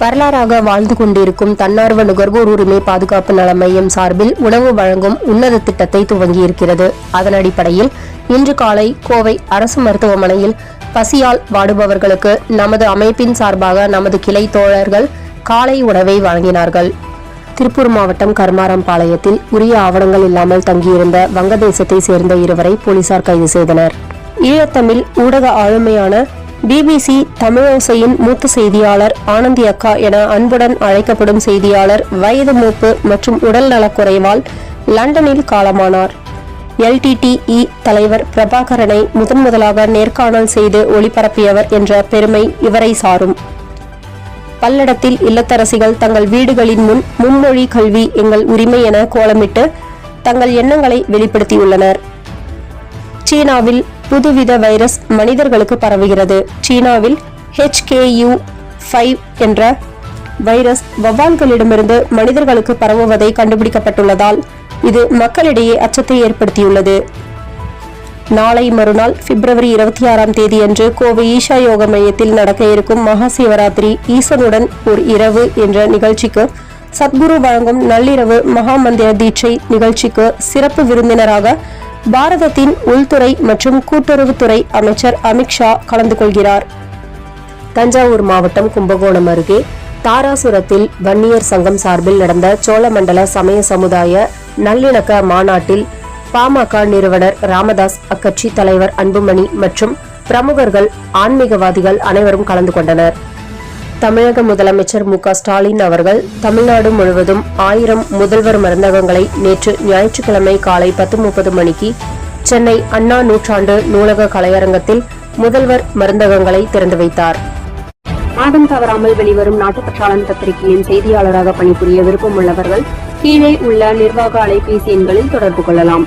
வரலாறாக வாழ்ந்து கொண்டிருக்கும் தன்னார்வ நுகர்வோர் உரிமை பாதுகாப்பு நல மையம் சார்பில் உணவு வழங்கும் உன்னத திட்டத்தை துவங்கியிருக்கிறது. அதன் அடிப்படையில் இன்று காலை கோவை அரசு மருத்துவமனையில் பசியால் வாடுபவர்களுக்கு நமது அமைப்பின் சார்பாக நமது கிளை தோழர்கள் காலை உணவை வழங்கினார்கள். திருப்பூர் மாவட்டம் கர்மாரம்பாளையத்தில் உரிய ஆவணங்கள் இல்லாமல் தங்கியிருந்த வங்கதேசத்தை சேர்ந்த இருவரை போலீசார் கைது செய்தனர். ஈழத்தமிழ் ஊடக ஆளுமையான பிபிசி தமிழோசையின் மூத்த செய்தியாளர் ஆனந்தி அக்கா என அன்புடன் அழைக்கப்படும் செய்தியாளர் வயது மூப்பு மற்றும் உடல் நலக்குறைவால் லண்டனில் காலமானார். எல்டிடிஇ தலைவர் பிரபாகரனை முதன் முதலாக நேர்காணல் செய்து ஒளிபரப்பியவர் என்ற பெருமை இவரை சாரும். பல்லடத்தில் இல்லத்தரசிகள் தங்கள் வீடுகளின் முன் மும்மொழி கல்வி எங்கள் உரிமை என கோலமிட்டு தங்கள் எண்ணங்களை வெளிப்படுத்தியுள்ளனர். சீனாவில் புதுவித வைரஸ் மனிதர்களுக்கு பரவுகிறது. சீனாவில் HKU ஃபைவ் என்ற வைரஸ் வவ்வால்களிடமிருந்து மனிதர்களுக்கு பரவுவதை கண்டுபிடிக்கப்பட்டுள்ளதால் இது மக்களிடையே அச்சத்தை ஏற்படுத்தியுள்ளது. நாளை மறுநாள் பிப்ரவரி இருபத்தி ஆறாம் தேதியன்று கோவை ஈஷா யோக மையத்தில் நடக்க இருக்கும் மகா சிவராத்திரி ஈசனுடன் ஒரு இரவு என்ற நிகழ்ச்சிக்கு சத்குரு வழங்கும் நள்ளிரவு மகா மந்திர தீட்சை நிகழ்ச்சிக்கு சிறப்பு விருந்தினராக பாரதத்தின் உள்துறை மற்றும் கூட்டுறவுத்துறை அமைச்சர் அமித்ஷா கலந்து கொள்கிறார். தஞ்சாவூர் மாவட்டம் கும்பகோணம் அருகே தாராசுரத்தில் வன்னியர் சங்கம் சார்பில் நடந்த சோழமண்டல சமய சமுதாய நல்லிணக்க மாநாட்டில் பாமக நிறுவனர் ராமதாஸ் அக்கட்சி தலைவர் அன்புமணி மற்றும் பிரமுகர்கள் ஆன்மீகவாதிகள் அனைவரும் கலந்து கொண்டனர். தமிழக முதலமைச்சர் மு க ஸ்டாலின் அவர்கள் தமிழ்நாடு முழுவதும் ஆயிரம் முதல்வர் மருந்தகங்களை நேற்று ஞாயிற்றுக்கிழமை காலை பத்து முப்பது மணிக்கு சென்னை அண்ணா நூற்றாண்டு நூலக கலையரங்கத்தில் முதல்வர் மருந்தகங்களை திறந்து வைத்தார். மாதம் தவறாமல் வெளிவரும் நாட்டுப்பற்றாளன் பத்திரிகையின் செய்தியாளராக பணிபுரிய விருப்பம் உள்ளவர்கள் கீழே உள்ள நிர்வாக அலைபேசி எண்களில் தொடர்பு கொள்ளலாம்.